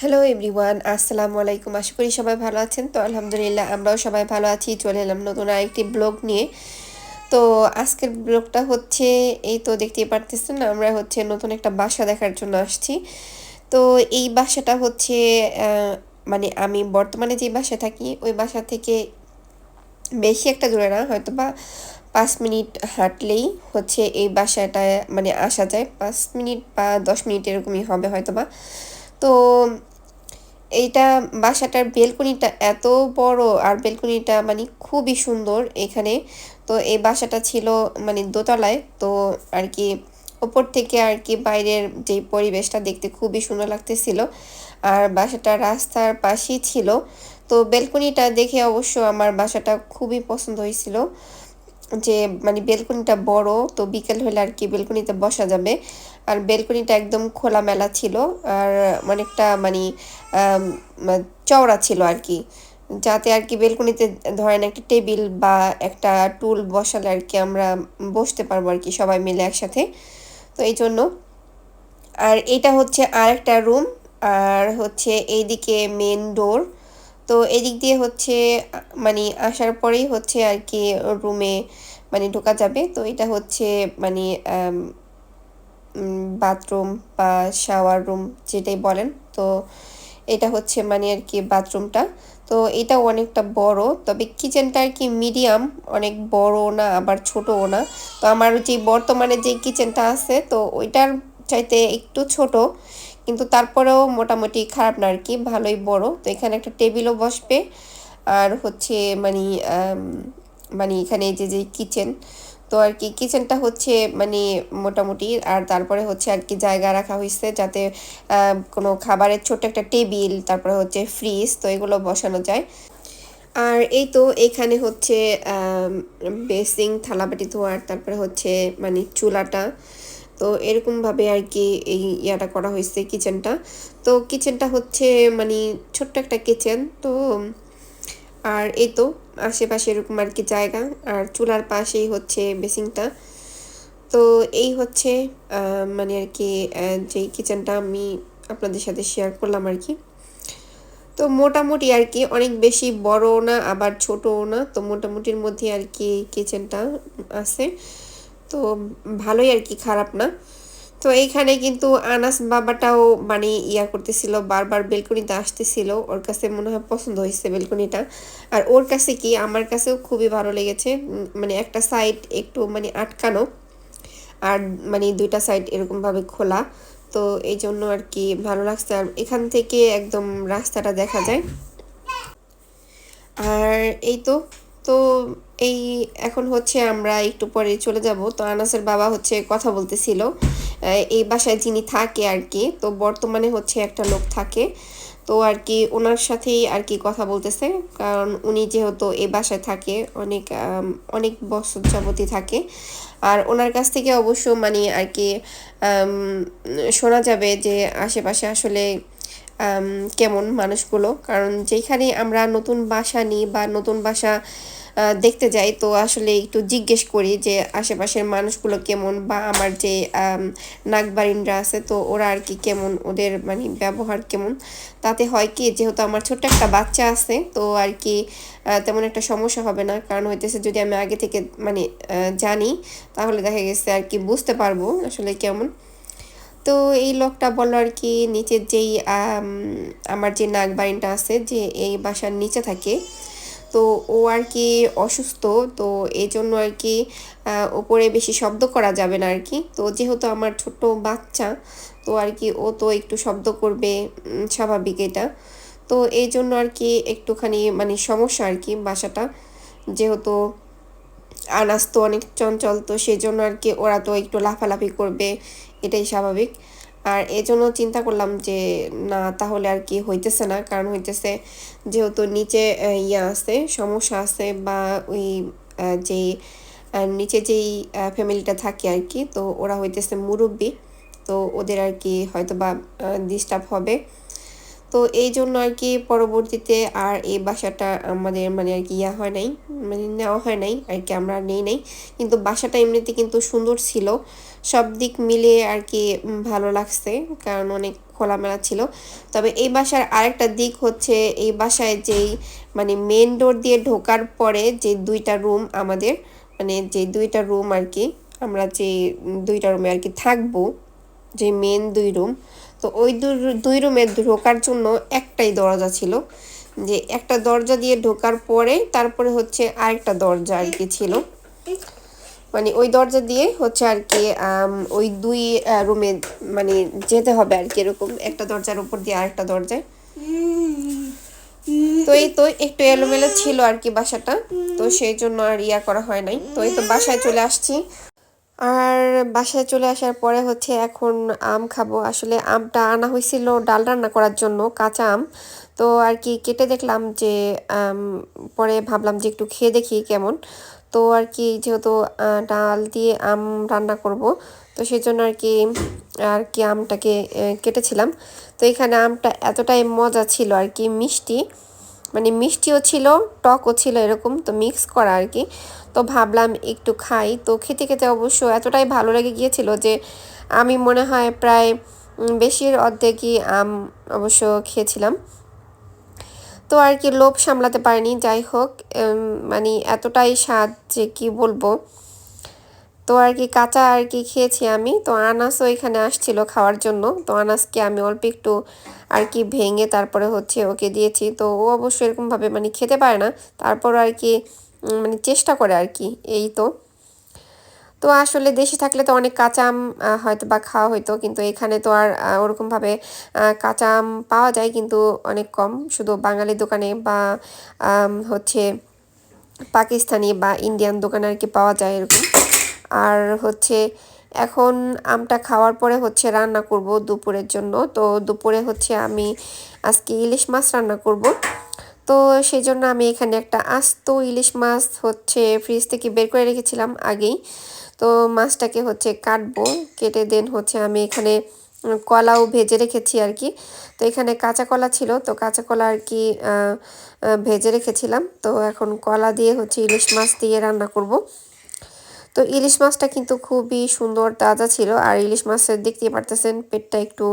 Hello everyone আসসালামু আলাইকুম আশা করি সবাই ভালো আছেন। তো আলহামদুলিল্লাহ, আমরাও সবাই ভালো আছি। চলে এলাম নতুন আরেকটি ব্লগ নিয়ে। তো আজকের ব্লগটা হচ্ছে, এই তো দেখতেই পারতেছেন আমরা হচ্ছে নতুন একটা বাসা দেখার জন্য আসছি। তো এই বাসাটা হচ্ছে মানে আমি বর্তমানে যে বাসায় থাকি, ওই বাসা থেকে বেশি একটা দূরে না হয়তো বা পাঁচ মিনিট হাঁটলেই হচ্ছে এই বাসাটা মানে আসা যায়। পাঁচ মিনিট বা দশ মিনিট এরকমই হবে হয়তো বা তো এইটা বাসাটার বেলকনিটা এত বড় আর বেলকনিটা মানে খুবই সুন্দর এখানে। তো এই বাসাটা ছিল মানে দোতলায়, তো আর কি ওপর থেকে আর কি বাইরের যে পরিবেশটা দেখতে খুবই সুন্দর লাগতেছিল। আর বাসাটা রাস্তার পাশেই ছিল। তো বেলকনিটা দেখে অবশ্য আমার বাসাটা খুবই পছন্দ হয়েছিল। যে মানে বেলকনিটা বড়, তো বিকেল হলে আর কি বেলকনিতে বসা যাবে। আর বেলকনিটা একদম খোলামেলা ছিল, আর অনেকটা মানে চওড়া ছিল আর কি। যাতে আর কি বেলকনিতে ধরেন একটা টেবিল বা একটা টুল বসালে আর কি আমরা বসতে পারব আর কি সবাই মিলে একসাথে। তো এই জন্য। আর এটা হচ্ছে আর একটা রুম, আর হচ্ছে এইদিকে মেন ডোর তো এদিক দিয়ে হচ্ছে মানে আসার পরেই হচ্ছে আর কি রুমে মানে ঢোকা যাবে। তো এটা হচ্ছে মানে বাথরুম বা শাওয়ার রুম যেটাই বলেন। তো এটা হচ্ছে মানে আর কি বাথরুমটা তো এটা অনেকটা বড়, তবে কিচেনটা আর কি মিডিয়াম অনেক বড় না, আবার ছোটও না। তো আমার যে বর্তমানে যে কিচেনটা আছে, তো ওইটার চাইতে একটু ছোট। কিন্তু তারপরেও মোটামুটি খারাপ না আর কি ভালোই বড়। তো এখানে একটা টেবিলও বসবে। আর হচ্ছে মানে মানে এখানে যে যে কিচেন তো আর কি কিচেনটা হচ্ছে মানে মোটামুটি। আর তারপরে হচ্ছে আর কি জায়গা রাখা হয়েছে যাতে কোনো খাবারের ছোট একটা টেবিল, তারপরে হচ্ছে ফ্রিজ তো এগুলো বসানো যায়। আর এই তো এখানে হচ্ছে বেসিং থালাবাটি, ধোয়ার, তারপরে হচ্ছে মানে চুলাটা। তো এরকমভাবে আর কি এই ইয়াটা করা হয়েছে কিচেনটা। তো কিচেনটা হচ্ছে মানে ছোট্ট একটা কিচেন, তো আর এই তো আশেপাশে এরকম আর কি জায়গা, আর চুলার পাশেই হচ্ছে বেসিংটা তো এই হচ্ছে মানে আর কি যেই কিচেনটা আমি আপনাদের সাথে শেয়ার করলাম আর কি। তো মোটামুটি আর কি অনেক বেশি বড়ও না, আবার ছোটও না, তো মোটামুটির মধ্যে আর কি কিচেনটা আছে। তো ভালোই আর কি, খারাপ না। তো এইখানে কিন্তু আনাস বাবাটাও মানে ইয়া করতেছিল, বারবার বেলকনিতে আসতেছিল। ওর কাছে মনে হয় পছন্দ হয়েছে বেলকনিটা। আর ওর কাছে কি, আমার কাছেও খুবই ভালো লেগেছে। মানে একটা সাইড একটু মানে আটকানো, আর মানে দুইটা সাইড এরকমভাবে খোলা। তো এই জন্য আর কি ভালো লাগছে। আর এখান থেকে একদম রাস্তাটা দেখা যায়। আর এই তো তো এই এখন হচ্ছে আমরা একটু পরে চলে যাব। তো আনাসের বাবা হচ্ছে কথা বলতেছিল। এই বাসায় যিনি থাকে আর কি, তো বর্তমানে হচ্ছে একটা লোক থাকে। তো আর কি ওনার সাথেই আর কি কথা বলতেছে। কারণ উনি যেহেতু এই বাসায় থাকে, অনেক অনেক বছর যাবতই থাকে। আর ওনার কাছ থেকে অবশ্য মানে আর কি শোনা যাবে যে আশেপাশে আসলে কেমন মানুষগুলো। কারণ যেখানে আমরা নতুন বাসা নিই বা নতুন বাসা দেখতে যাই। তো আসলে একটু জিজ্ঞেস করি যে আশেপাশের মানুষগুলো কেমন বা আমার যে নাগবারিনরা আছে, তো ওরা আর কি কেমন? ওদের মানে ব্যবহার কেমন? তাতে হয় কি, যেহেতু আমার ছোট্ট একটা বাচ্চা আছে, তো আর কি তেমন একটা সমস্যা হবে না। কারণ হইতেছে যদি আমি আগে থেকে মানে জানি, তাহলে দেখা গেছে আর কি বুঝতে পারব আসলে কেমন। তো এই লোকটা বলল আর কি, নিচের যেই আমার যে নাগবারিনটা আছে, যে এই বাসার নিচে থাকে তো ও আর কি অসুস্থ, তো এই জন্য আর কি ওপরে বেশি শব্দ করা যাবে না আর কি। তো যেহেতু আমার ছোট্ট বাচ্চা, তো আর কি ও তো একটু শব্দ করবে স্বাভাবিক এটা। তো এই জন্য আর কি একটুখানি মানে সমস্যা আর কি বাসাটা। যেহেতু আনাজ তো অনেক চঞ্চল, তো সেই জন্য আর কি ওরা তো একটু লাফালাফি করবে, এটাই স্বাভাবিক। আর এজন্য চিন্তা করলাম যে, না, তাহলে আর কি হইতেছে না। কারণ হইতেছে যেহেতু নিচে ইয়ে আছে, সমস্যা আছে বা ওই যে নিচে যেই ফ্যামিলিটা থাকে আর কি, তো ওরা হইতেছে মুরব্বী। তো ওদের আর কি হয়তো বা ডিস্টার্ব হবে। তো এই জন্য আর কি পরবর্তীতে আর এই বাসাটা আমাদের মানে আর কি ইয়া হয় নাই মানে নেওয়া হয় নাই, আর কি আমরা নেই নাই। কিন্তু বাসাটা এমনিতে কিন্তু সুন্দর ছিল। সব দিক মিলিয়ে আর কি ভালো লাগছে, কারণ অনেক খোলামেলা ছিল। তবে এই বাসার আরেকটা দিক হচ্ছে এই বাসায় যেই মানে মেন ডোর দিয়ে ঢোকার পরে যে দুইটা রুম আমাদের মানে যে দুইটা রুম আর কি, আমরা যে দুইটা রুমে আর কি থাকব, যে মেন দুই রুম তো ওই দুই- রুমে ঢোকার জন্য একটাই দরজা ছিল। যে একটা দরজা দিয়ে ঢোকার পরে তারপরে হচ্ছে আরেকটা দরজা আর কি ছিল। মানে ওই দরজা দিয়ে হচ্ছে আর কি ওই দুই রুমে মানে যেতে হবে আর কি এরকম। একটা দরজার উপর দিয়ে আরেকটা দরজায়। তো এই তো একটু এলোমেলো ছিল আর কি বাসাটা। তো সেই জন্য আর ইয়া করা হয় নাই। তো এই তো বাসায় চলে আসছি। আর বাসায় চলে আসার পরে হচ্ছে এখন আম খাব। আসলে আমটা আনা হয়েছিল ডাল রান্না করার জন্য, কাঁচা আম। তো আর কি কেটে দেখলাম যে পরে ভাবলাম যে একটু খেয়ে দেখি কেমন। তো আর কি যেহেতু ডাল দিয়ে আম রান্না করব, তো সেই জন্য আর কি আর কি আমটাকে কেটেছিলাম। তো এখানে আমটা এতটাই মজা ছিল আর কি, মিষ্টি। মানে মিষ্টিও ছিল, টকও ছিল এরকম, তো মিক্স করা আর কি। তো ভাবলাম একটু খাই। তো খেতে খেতে অবশ্য এতটাই ভালো লেগে গিয়েছিল যে আমি মনে হয় প্রায় বেশির অর্ধেকই আম অবশ্য খেয়েছিলাম। তো আর কি লোভ সামলাতে পারিনি। যাই হোক মানে এতটাই স্বাদ যে কি বলব। তো আর কি কাঁচা আর কি খেয়েছি আমি। তো আনাসও এখানে আসছিল খাওয়ার জন্য। তো আনাসকে আমি অল্প একটু আর কি ভেঙে তারপরে হচ্ছে ওকে দিয়েছি। তো ও অবশ্য এরকমভাবে মানে খেতে পারে না। তারপর আর কি মানে চেষ্টা করে আর কি, এই তো। তো আসলে দেশে থাকলে তো অনেক কাঁচা আম হয়তো বা খাওয়া হইতো। কিন্তু এখানে তো আর ওরকমভাবে কাঁচা আম পাওয়া যায় কিন্তু অনেক কম। শুধু বাঙালি দোকানে বা হচ্ছে পাকিস্তানি বা ইন্ডিয়ান দোকানে আর কি পাওয়া যায় এরকম। আর হচ্ছে এখন আমটা খাওয়ার পরে হচ্ছে রান্না করব দুপুরের জন্য। তো দুপুরে হচ্ছে আমি আজকে ইলিশ মাছ রান্না করব। তো সেই জন্য আমি এখানে একটা আস্ত ইলিশ মাছ হচ্ছে ফ্রিজ থেকে বের করে রেখেছিলাম আগেই। তো মাছটাকে হচ্ছে কাটবো, কেটে দেন হচ্ছে আমি এখানে কলাও ভেজে রেখেছি আর কি। তো এখানে কাঁচা কলা ছিল, তো কাঁচা কলা আর কি ভেজে রেখেছিলাম। তো এখন কলা দিয়ে হচ্ছে ইলিশ মাছ দিয়ে রান্না করব। তো ইলিশ মাছটা কিন্তু খুবই সুন্দর, তাজা ছিল। আর ইলিশ মাছের দেখতেই পারতেছেন, পেটটা একটু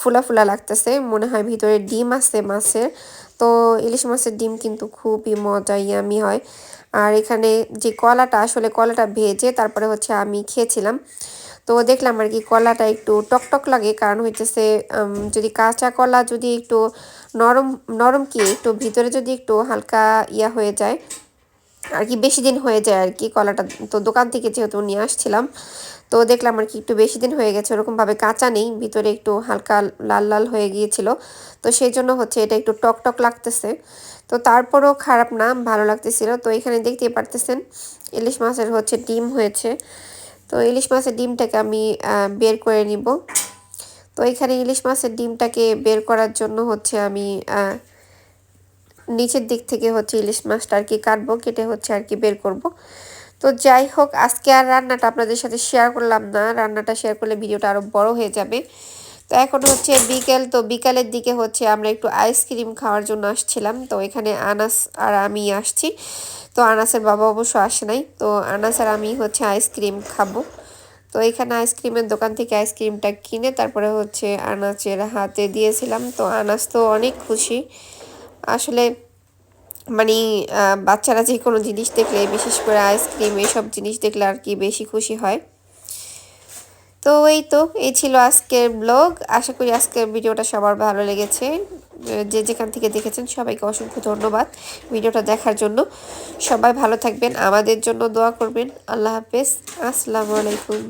ফুলা ফুলা লাগতেছে। মনে হয় ভিতরে ডিম আছে মাছের। তো ইলিশ মাছের ডিম কিন্তু খুবই মজা, ইয়ামি হয়। আর এখানে যে কলাটা, আসলে কলাটা ভেজে তারপরে হচ্ছে আমি খেয়েছিলাম। তো দেখলাম আর কি কলাটা একটু টকটক লাগে, কারণ হইতেছে যদি কাঁচা কলা যদি একটু নরম নরম কি, একটু ভিতরে যদি একটু হালকা ইয়া হয়ে যায় আর কি বেশি দিন হয়ে যায় আর কি, কলাটা তো দোকান থেকে যেহেতু নিয়ে আসছিলাম, তো দেখলাম আর কি একটু বেশি দিন হয়ে গেছে, ওরকমভাবে কাঁচা নেই, ভিতরে একটু হালকা লাল লাল হয়ে গিয়েছিল, তো সেই জন্য হচ্ছে এটা একটু টক টক লাগতেছে, তো তারপরও খারাপ না, ভালো লাগতেছিল, তো এখানে দেখতেই পারতেছেন, ইলিশ মাছের হচ্ছে ডিম হয়েছে, তো ইলিশ মাছের ডিমটাকে আমি বের করে নিব, তো এখানে ইলিশ মাছের ডিমটাকে বের করার জন্য হচ্ছে আমি নিচের দিক থেকে হচ্ছে ইলিশ মাছটা আর কি কাটবো, কেটে হচ্ছে আর কি বের করব। তো যাই হোক, আজকে আর রান্নাটা আপনাদের সাথে শেয়ার করলাম না। রান্নাটা শেয়ার করলে ভিডিওটা আরও বড় হয়ে যাবে। তো এখন হচ্ছে বিকেল, তো বিকালের দিকে হচ্ছে আমরা একটু আইসক্রিম খাওয়ার জন্য আসছিলাম। তো এখানে আনাস আর আমি আসছি। তো আনাসের বাবা অবশ্য আসে নাই। তো আনাস আর আমি হচ্ছে আইসক্রিম খাব। তো এখানে আইসক্রিমের দোকান থেকে আইসক্রিমটা কিনে তারপরে হচ্ছে আনাচের হাতে দিয়েছিলাম। তো আনাস তো অনেক খুশি। আসলে মানে বাচ্চারা যে কোনো জিনিস দেখলে, বিশেষ করে আইসক্রিম এসব জিনিস দেখলে আর কি বেশি খুশি হয়। তো এই তো, এই ছিল আজকের ব্লগ আশা করি আজকের ভিডিওটা সবার ভালো লেগেছে। যে যেখান থেকে দেখেছেন, সবাইকে অসংখ্য ধন্যবাদ ভিডিওটা দেখার জন্য। সবাই ভালো থাকবেন, আমাদের জন্য দোয়া করবেন। আল্লাহ হাফেজ। আসসালামু আলাইকুম।